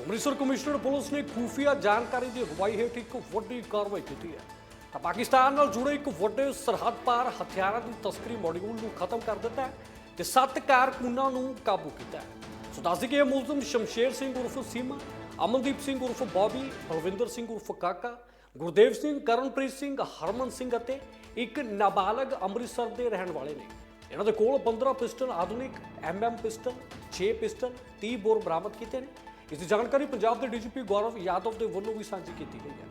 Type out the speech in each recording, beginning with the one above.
Amritsar commissioner police ਨੇ ਖੂਫੀਆ ਜਾਣਕਾਰੀ ਦੀ ਅਗਵਾਈ ਹੇਠ ਇੱਕ ਵੱਡੀ ਕਾਰਵਾਈ ਕੀਤੀ ਹੈ। ਤਾਂ ਪਾਕਿਸਤਾਨ ਨਾਲ ਜੁੜੇ ਇੱਕ ਵੱਡੇ ਸਰਹੱਦ ਪਾਰ ਹਥਿਆਰਾਂ ਦੀ ਤਸਕਰੀ ਮੋਡਿਊਲ ਨੂੰ ਖਤਮ ਕਰ ਦਿੱਤਾ ਹੈ ਤੇ ਸੱਤ ਕਾਰਕੁਨਾਂ ਨੂੰ ਕਾਬੂ ਕੀਤਾ ਹੈ। ਸੋ ਦੱਸ ਦਈਏ ਕਿ ਇਹ ਮੁਲਜ਼ਮ ਸ਼ਮਸ਼ੇਰ ਸਿੰਘ ਉਰਫ ਸੀਮਾ, ਅਮਨਦੀਪ ਸਿੰਘ ਉਰਫ ਬੌਬੀ ਹਰਵਿੰਦਰ ਸਿੰਘ ਉਰਫ ਕਾਕਾ, ਗੁਰਦੇਵ ਸਿੰਘ, ਕਰਨਪ੍ਰੀਤ ਸਿੰਘ, ਹਰਮਨ ਸਿੰਘ ਅਤੇ ਇੱਕ ਨਾਬਾਲਗ ਅੰਮ੍ਰਿਤਸਰ ਦੇ ਰਹਿਣ ਵਾਲੇ ਨੇ। ਇਹਨਾਂ ਦੇ ਕੋਲ 15 ਪਿਸਟਲ, ਆਧੁਨਿਕ ਐਮਐਮ ਪਿਸਟਲ 6 ਪਿਸਟਲ 30 ਬੋਰ ਬਰਾਮਦ ਕੀਤੇ ਨੇ। ਇਸ ਦੀ ਜਾਣਕਾਰੀ ਪੰਜਾਬ ਦੇ ਡੀਜੀਪੀ ਗੌਰਵ ਯਾਦਵ ਦੇ ਵੱਲੋਂ ਵੀ ਸਾਂਝੀ ਕੀਤੀ ਗਈ ਹੈ।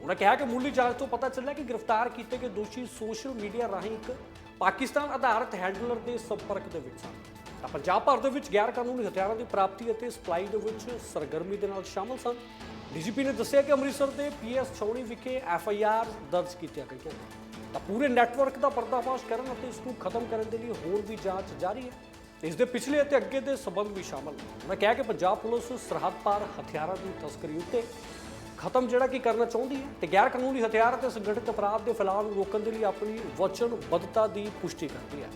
ਉਹਨਾਂ ਕਿਹਾ ਕਿ ਮੁੱਢਲੀ ਜਾਂਚ ਤੋਂ ਪਤਾ ਚੱਲਿਆ ਕਿ ਗ੍ਰਿਫਤਾਰ ਕੀਤੇ ਗਏ ਦੋਸ਼ੀ ਸੋਸ਼ਲ ਮੀਡੀਆ ਰਾਹੀਂ ਇੱਕ ਪਾਕਿਸਤਾਨ ਆਧਾਰਿਤ ਹੈਂਡਲਰ ਦੇ ਸੰਪਰਕ ਦੇ ਵਿੱਚ ਸਨ। ਤਾਂ ਪੰਜਾਬ ਭਰ ਦੇ ਵਿੱਚ ਗੈਰ ਕਾਨੂੰਨੀ ਹਥਿਆਰਾਂ ਦੀ ਪ੍ਰਾਪਤੀ ਅਤੇ ਸਪਲਾਈ ਦੇ ਵਿੱਚ ਸਰਗਰਮੀ ਦੇ ਨਾਲ ਸ਼ਾਮਲ ਸਨ। ਡੀਜੀਪੀ ਨੇ ਦੱਸਿਆ ਕਿ ਅੰਮ੍ਰਿਤਸਰ ਦੇ ਪੀਐਸ ਛਾਉਣੀ ਵਿਖੇ ਐਫਆਈਆਰ ਦਰਜ ਕੀਤੀਆਂ ਗਈਆਂ ਤਾਂ ਪੂਰੇ ਨੈਟਵਰਕ ਦਾ ਪਰਦਾਫਾਸ਼ ਕਰਨ ਅਤੇ ਇਸ ਨੂੰ ਖਤਮ ਕਰਨ ਦੇ ਲਈ ਹੋਰ ਵੀ ਜਾਂਚ ਜਾਰੀ ਹੈ। ਇਸ ਦੇ ਪਿਛਲੇ ਅਤੇ ਅੱਗੇ ਦੇ ਸਬੰਧ ਵੀ ਸ਼ਾਮਲ ਨੇ। ਉਹਨਾਂ ਕਿਹਾ ਕਿ ਪੰਜਾਬ ਪੁਲਿਸ ਸਰਹੱਦ ਪਾਰ ਹਥਿਆਰਾਂ ਦੀ ਤਸਕਰੀ ਉੱਤੇ ਖਤਮ ਜਿਹੜਾ ਕੀ ਕਰਨਾ ਚਾਹੁੰਦੀ ਹੈ ਤੇ ਗੈਰ ਕਾਨੂੰਨੀ ਹਥਿਆਰ ਅਤੇ ਸੰਗਠਿਤ ਅਪਰਾਧ ਦੇ ਫੈਲਾਅ ਨੂੰ ਰੋਕਣ ਦੇ ਲਈ ਆਪਣੀ ਵਚਨਬੱਧਤਾ ਦੀ ਪੁਸ਼ਟੀ ਕਰਦੀ ਹੈ।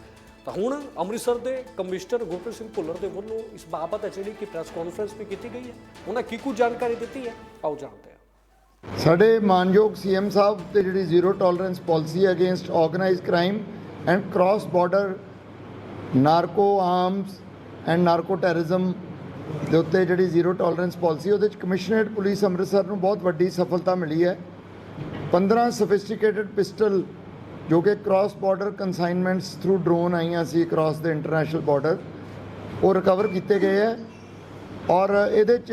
ਤਾਂ ਹੁਣ ਅੰਮ੍ਰਿਤਸਰ ਦੇ ਕਮਿਸ਼ਨਰ ਗੁਰਪ੍ਰੀਤ ਸਿੰਘ ਭੁੱਲਰ ਦੇ ਵੱਲੋਂ ਇਸ ਬਾਬਤ ਹੈ ਜਿਹੜੀ ਕਿ ਪ੍ਰੈਸ ਕਾਨਫਰੰਸ ਵੀ ਕੀਤੀ ਗਈ ਹੈ। ਉਹਨਾਂ ਕੀ ਕੁਝ ਜਾਣਕਾਰੀ ਦਿੱਤੀ ਹੈ? ਆਓ ਜਾਣਦੇ ਹਾਂ। ਸਾਡੇ ਮਾਨਯੋਗ ਸੀਐਮ ਸਾਹਿਬ ਤੇ ਜਿਹੜੀ zero tolerance policy against organised crime and cross border narco arms and narco terrorism ਦੇ ਉੱਤੇ ਜਿਹੜੀ ਜ਼ੀਰੋ ਟੋਲਰੈਂਸ ਪਾਲਿਸੀ ਉਹਦੇ ਵਿੱਚ ਕਮਿਸ਼ਨਰੇਟ ਪੁਲਿਸ ਅੰਮ੍ਰਿਤਸਰ ਨੂੰ ਬਹੁਤ ਵੱਡੀ ਸਫਲਤਾ ਮਿਲੀ ਹੈ। 15 ਸੋਫਿਸਟੀਕੇਟਡ ਪਿਸਟਲ ਜੋ ਕਿ cross border consignments through drone ਆਈਆਂ ਸੀ ਕ੍ਰਾਸ ਦੇ ਇੰਟਰਨੈਸ਼ਨਲ ਬਾਰਡਰ ਉਹ ਰਿਕਵਰ ਕੀਤੇ ਗਏ ਹੈ। ਔਰ ਇਹਦੇ ਚ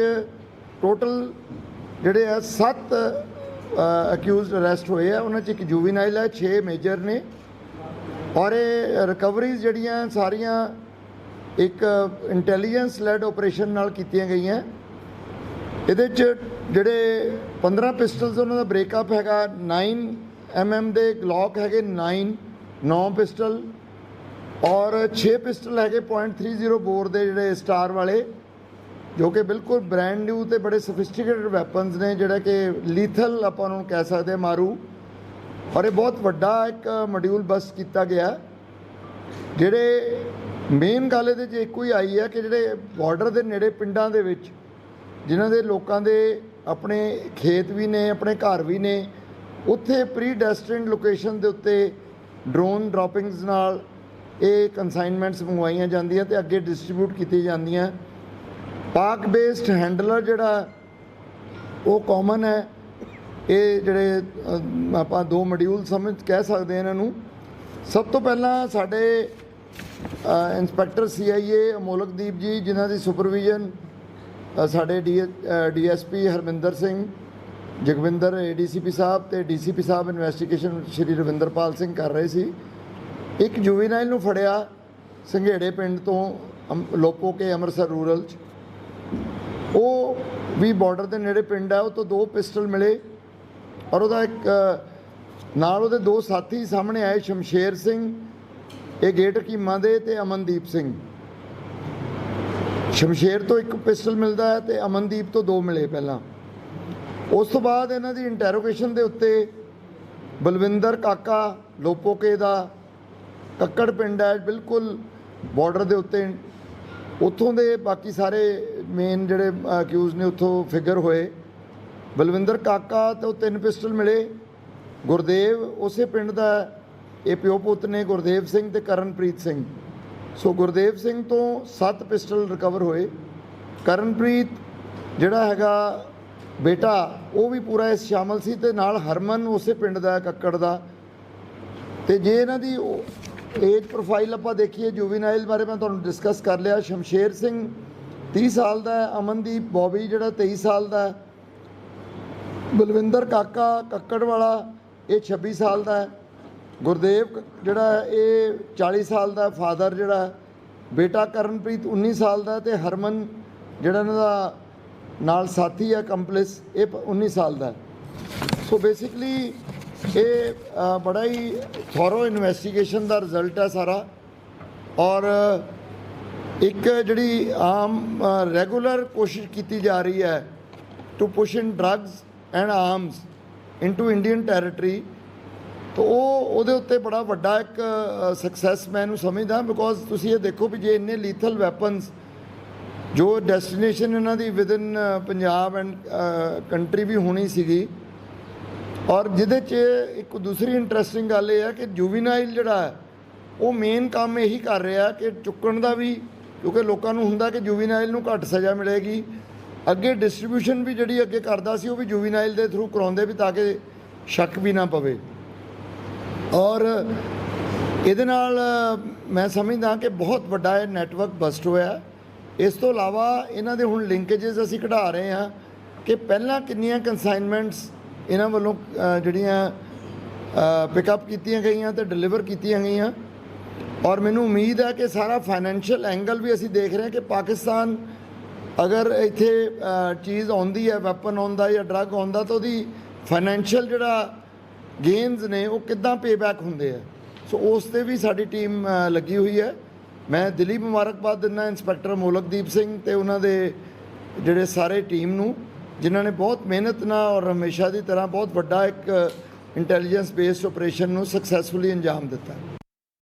ਟੋਟਲ ਜਿਹੜੇ ਆ 7 ਅਕਿਊਜ਼ਡ ਅਰੈਸਟ ਹੋਏ ਆ। ਉਹਨਾਂ ਚ ਇੱਕ ਜੁਵੀਨਾਈਲ ਹੈ 6 ਮੇਜਰ ਨੇ। ਔਰ ਇਹ ਰਿਕਵਰੀਜ਼ ਜਿਹੜੀਆਂ ਸਾਰੀਆਂ ਇੱਕ ਇੰਟੈਲੀਜੈਂਸ ਲੈਡ ਆਪਰੇਸ਼ਨ ਨਾਲ ਕੀਤੀਆਂ ਗਈਆਂ। ਇਹਦੇ ਚ ਜਿਹੜੇ 15 ਪਿਸਟਲਸ ਉਹਨਾਂ ਦਾ ਬ੍ਰੇਕਅਪ ਹੈਗਾ 9 ਐਮਐਮ ਦੇ ਗਲੌਕ ਹੈਗੇ 9 9 ਪਿਸਟਲ ਔਰ 6 ਪਿਸਟਲ ਹੈਗੇ .30 ਬੋਰ ਦੇ ਜਿਹੜੇ ਸਟਾਰ ਵਾਲੇ, ਜੋ ਕਿ ਬਿਲਕੁਲ ਬ੍ਰੈਂਡ ਨਿਊ ਤੇ ਬੜੇ ਸੋਫਿਸਟੀਕੇਟਡ ਵੈਪਨਸ ਨੇ, ਜਿਹੜਾ ਕਿ ਲੀਥਲ ਆਪਾਂ ਉਹਨੂੰ ਕਹਿ ਸਕਦੇ ਹਾਂ, ਮਾਰੂ। ਔਰ ਇਹ ਬਹੁਤ ਵੱਡਾ ਇੱਕ ਮੋਡਿਊਲ ਬਸ ਕੀਤਾ ਗਿਆ ਜਿਹੜੇ ਮੇਨ ਗੱਲ ਇਹਦੇ 'ਚ ਇੱਕੋ ਹੀ ਆਈ ਹੈ ਕਿ ਜਿਹੜੇ ਬਾਰਡਰ ਦੇ ਨੇੜੇ ਪਿੰਡਾਂ ਦੇ ਵਿੱਚ ਜਿਨ੍ਹਾਂ ਦੇ ਲੋਕਾਂ ਦੇ ਆਪਣੇ ਖੇਤ ਵੀ ਨੇ, ਆਪਣੇ ਘਰ ਵੀ ਨੇ, ਉੱਥੇ ਪ੍ਰੀ ਡੈਸਟਿਨਡ ਲੋਕੇਸ਼ਨ ਦੇ ਉੱਤੇ ਡਰੋਨ ਡ੍ਰੌਪਿੰਗਸ ਨਾਲ ਇਹ ਕਨਸਾਈਨਮੈਂਟਸ ਮੰਗਵਾਈਆਂ ਜਾਂਦੀਆਂ ਤੇ ਅੱਗੇ ਡਿਸਟ੍ਰੀਬਿਊਟ ਕੀਤੀਆਂ ਜਾਂਦੀਆਂ। ਪਾਕ ਬੇਸਡ ਹੈਂਡਲਰ ਜਿਹੜਾ ਉਹ ਕਾਮਨ ਹੈ। ਇਹ ਜਿਹੜੇ ਆਪਾਂ ਦੋ ਮੋਡਿਊਲ ਸਮਝ ਕਹਿ ਸਕਦੇ ਹਾਂ ਇਹਨਾਂ ਨੂੰ। ਸਭ ਤੋਂ ਪਹਿਲਾਂ ਸਾਡੇ ਅ, ਇੰਸਪੈਕਟਰ ਸੀਆਈਏ ਅਮੋਲਕਦੀਪ ਜੀ ਜਿਨ੍ਹਾਂ ਦੀ ਸੁਪਰਵਿਜ਼ਨ ਅ, ਸਾਡੇ ਡੀਐਸਪੀ ਹਰਮਿੰਦਰ ਸਿੰਘ ਜਗਵਿੰਦਰ ਏਡੀਸੀਪੀ ਸਾਹਿਬ ਤੇ ਡੀਸੀਪੀ ਸਾਹਿਬ ਇਨਵੈਸਟੀਗੇਸ਼ਨ ਸ਼੍ਰੀ ਰਵਿੰਦਰਪਾਲ ਸਿੰਘ ਕਰ ਰਹੇ ਸੀ। ਇੱਕ ਜੁਵੀਨਾਈਲ ਨੂੰ ਫੜਿਆ ਸੰਘੇੜੇ ਪਿੰਡ ਤੋਂ ਲੋਪੋ ਕੇ ਅੰਮ੍ਰਿਤਸਰ ਰੂਰਲ ਚ। ਉਹ ਵੀ ਬਾਰਡਰ ਦੇ ਨੇੜੇ ਪਿੰਡ ਹੈ ਉਹ ਤੋਂ ਦੋ ਪਿਸਟਲ ਮਿਲੇ। ਔਰ ਉਹਦਾ ਇੱਕ ਨਾਲ ਉਹਦੇ ਦੋ ਸਾਥੀ ਸਾਹਮਣੇ ਆਏ, ਸ਼ਮਸ਼ੇਰ ਸਿੰਘ, ਇਹ ਗੇਟ ਕੀਮਾ ਦੇ ਤੇ ਅਮਨਦੀਪ ਸਿੰਘ। ਸ਼ਮਸ਼ੇਰ ਤੋਂ ਇੱਕ ਪਿਸਟਲ ਮਿਲਦਾ ਹੈ ਤੇ ਅਮਨਦੀਪ ਤੋਂ ਦੋ ਮਿਲੇ ਪਹਿਲਾਂ। ਉਸ ਤੋਂ ਬਾਅਦ ਇਹਨਾਂ ਦੀ ਇੰਟਰੋਗੇਸ਼ਨ ਦੇ ਉੱਤੇ ਬਲਵਿੰਦਰ ਕਾਕਾ ਲੋਪੋਕੇ ਦਾ ਕੱਕੜ ਪਿੰਡ ਹੈ, ਬਿਲਕੁਲ ਬਾਰਡਰ ਦੇ ਉੱਤੇ। ਉੱਥੋਂ ਦੇ ਬਾਕੀ ਸਾਰੇ ਮੇਨ ਜਿਹੜੇ ਅਕਿਊਜ਼ ਨੇ, ਉੱਥੋਂ ਫਿਗਰ ਹੋਏ। ਬਲਵਿੰਦਰ ਕਾਕਾ ਤੇ ਉਹ ਤਿੰਨ ਪਿਸਟਲ ਮਿਲੇ। ਗੁਰਦੇਵ ਉਸੇ ਪਿੰਡ ਦਾ ਇਹ ਪਿਓ ਪੁੱਤ ਨੇ ਗੁਰਦੇਵ ਸਿੰਘ ਤੇ ਕਰਨਪ੍ਰੀਤ ਸਿੰਘ। ਸੋ ਗੁਰਦੇਵ ਸਿੰਘ ਤੋਂ 7 ਪਿਸਟਲ ਰਿਕਵਰ ਹੋਏ। ਕਰਨਪ੍ਰੀਤ ਜਿਹੜਾ ਹੈਗਾ ਬੇਟਾ, ਉਹ ਵੀ ਪੂਰਾ ਇਸ ਸ਼ਾਮਲ ਸੀ ਤੇ ਨਾਲ ਹਰਮਨ ਉਸੇ ਪਿੰਡ ਦਾ ਕੱਕੜ ਦਾ। ਤੇ ਜੇ ਇਹਨਾਂ ਦੀ ਏਜ ਪ੍ਰੋਫਾਈਲ ਆਪਾਂ ਦੇਖੀਏ ਜੁਵੀਨਾਈਲ ਬਾਰੇ ਮੈਂ ਤੁਹਾਨੂੰ ਡਿਸਕਸ ਕਰ ਲਿਆ। ਸ਼ਮਸ਼ੇਰ ਸਿੰਘ 30 ਸਾਲ ਦਾ ਅਮਨਦੀਪ ਬੋਬੀ ਜਿਹੜਾ 23 ਸਾਲ ਦਾ ਬਲਵਿੰਦਰ ਕਾਕਾ ਕੱਕੜ ਵਾਲਾ, ਇਹ 26 ਸਾਲ ਦਾ ਹੈ। ਗੁਰਦੇਵ ਕ- ਜਿਹੜਾ ਇਹ 40 ਸਾਲ ਦਾ ਫਾਦਰ ਜਿਹੜਾ ਬੇਟਾ ਕਰਨਪ੍ਰੀਤ 19 ਸਾਲ ਦਾ ਹੈ ਤੇ ਹਰਮਨ ਜਿਹੜਾ ਇਹਨਾਂ ਦਾ ਨਾਲ ਸਾਥੀ ਹੈ ਕੰਪਲਿਸ ਇਹ ਪ- 19 ਸਾਲ ਦਾ ਸੋ ਬੇਸਿਕਲੀ ਇਹ ਬੜਾ ਹੀ ਥੋਰੋ ਇਨਵੈਸਟੀਗੇਸ਼ਨ ਦਾ ਰਿਜ਼ਲਟ ਹੈ ਸਾਰਾ। ਔਰ ਇੱਕ ਜਿਹੜੀ ਆਮ ਰੈਗੂਲਰ ਕੋਸ਼ਿਸ਼ ਕੀਤੀ ਜਾ ਰਹੀ ਹੈ to push in drugs and arms into Indian territory ਤਾਂ ਉਹ ਉਹਦੇ ਉੱਤੇ ਬੜਾ ਵੱਡਾ ਇੱਕ ਸਕਸੈਸ ਮੈਂ ਇਹਨੂੰ ਸਮਝਦਾ ਬਿਕੋਜ਼ ਤੁਸੀਂ ਇਹ ਦੇਖੋ ਵੀ ਜੇ ਇੰਨੇ ਲੀਥਲ ਵੈਪਨਸ ਜੋ ਡੈਸਟੀਨੇਸ਼ਨ ਇਹਨਾਂ ਦੀ ਵਿਦਨ ਪੰਜਾਬ ਐਂਡ ਕੰਟਰੀ ਵੀ ਹੋਣੀ ਸੀਗੀ। ਔਰ ਜਿਹਦੇ 'ਚ ਇੱਕ ਦੂਸਰੀ ਇੰਟਰਸਟਿੰਗ ਗੱਲ ਇਹ ਹੈ ਕਿ ਜੁਵੀਨਾਈਲ ਜਿਹੜਾ ਹੈ, ਉਹ ਮੇਨ ਕੰਮ ਇਹੀ ਕਰ ਰਿਹਾ ਕਿ ਚੁੱਕਣ ਦਾ ਵੀ ਕਿਉਂਕਿ ਲੋਕਾਂ ਨੂੰ ਹੁੰਦਾ ਕਿ ਜੁਵੀਨਾਈਲ ਨੂੰ ਘੱਟ ਸਜ਼ਾ ਮਿਲੇਗੀ। ਅੱਗੇ ਡਿਸਟ੍ਰੀਬਿਊਸ਼ਨ ਵੀ ਜਿਹੜੀ ਅੱਗੇ ਕਰਦਾ ਸੀ, ਉਹ ਵੀ ਜੁਵੀਨਾਈਲ ਦੇ ਥਰੂ ਕਰਾਉਂਦੇ ਵੀ ਤਾਂ ਕਿ ਸ਼ੱਕ ਵੀ ਨਾ ਪਵੇ। ਔਰ ਇਹਦੇ ਨਾਲ ਮੈਂ ਸਮਝਦਾ ਕਿ ਬਹੁਤ ਵੱਡਾ ਇਹ ਨੈਟਵਰਕ ਬਸਟ ਹੋਇਆ ਇਸ ਤੋਂ ਇਲਾਵਾ ਇਹਨਾਂ ਦੇ ਹੁਣ ਲਿੰਕੇजेस ਅਸੀਂ ਕਢਾ ਰਹੇ ਹਾਂ ਕਿ ਪਹਿਲਾਂ ਕਿੰਨੀਆਂ ਕਨਸਾਈਨਮੈਂਟਸ ਇਹਨਾਂ ਵੱਲੋਂ ਜਿਹੜੀਆਂ ਪਿਕਅਪ ਕੀਤੀਆਂ ਗਈਆਂ ਤੇ ਡਿਲੀਵਰ ਕੀਤੀਆਂ ਗਈਆਂ। ਔਰ ਮੈਨੂੰ ਉਮੀਦ ਹੈ ਕਿ ਸਾਰਾ ਫਾਈਨੈਂਸ਼ੀਅਲ ਐਂਗਲ ਵੀ ਅਸੀਂ ਦੇਖ ਰਹੇ ਹਾਂ ਕਿ ਪਾਕਿਸਤਾਨ ਅਗਰ ਇੱਥੇ ਚੀਜ਼ ਆਉਂਦੀ ਹੈ ਵੈਪਨ ਆਉਂਦਾ ਜਾਂ ਡਰੱਗ ਆਉਂਦਾ ਤਾਂ ਉਹਦੀ ਫਾਈਨੈਂਸ਼ੀਅਲ ਜਿਹੜਾ ਗੇਨਸ ਨੇ, ਉਹ ਕਿੱਦਾਂ ਪੇਬੈਕ ਹੁੰਦੇ ਆ? ਸੋ ਉਸ ਤੇ ਵੀ ਸਾਡੀ ਟੀਮ ਲੱਗੀ ਹੋਈ ਹੈ। ਮੈਂ ਦਿੱਲੀ ਮੁਬਾਰਕਬਾਦ ਦਿੰਦਾ, ਇੰਸਪੈਕਟਰ ਮੋਲਕਦੀਪ ਸਿੰਘ ਤੇ ਉਹਨਾਂ ਦੇ ਜਿਹੜੇ ਸਾਰੇ ਟੀਮ ਨੂੰ, ਜਿਨ੍ਹਾਂ ਨੇ ਬਹੁਤ ਮਿਹਨਤ ਨਾਲ ਔਰ ਹਮੇਸ਼ਾ ਦੀ ਤਰ੍ਹਾਂ ਬਹੁਤ ਵੱਡਾ ਇੱਕ ਇੰਟੈਲੀਜੈਂਸ ਬੇਸਡ ਆਪਰੇਸ਼ਨ ਨੂੰ ਸਕਸੈਸਫੁਲੀ ਅੰਜਾਮ ਦਿੱਤਾ।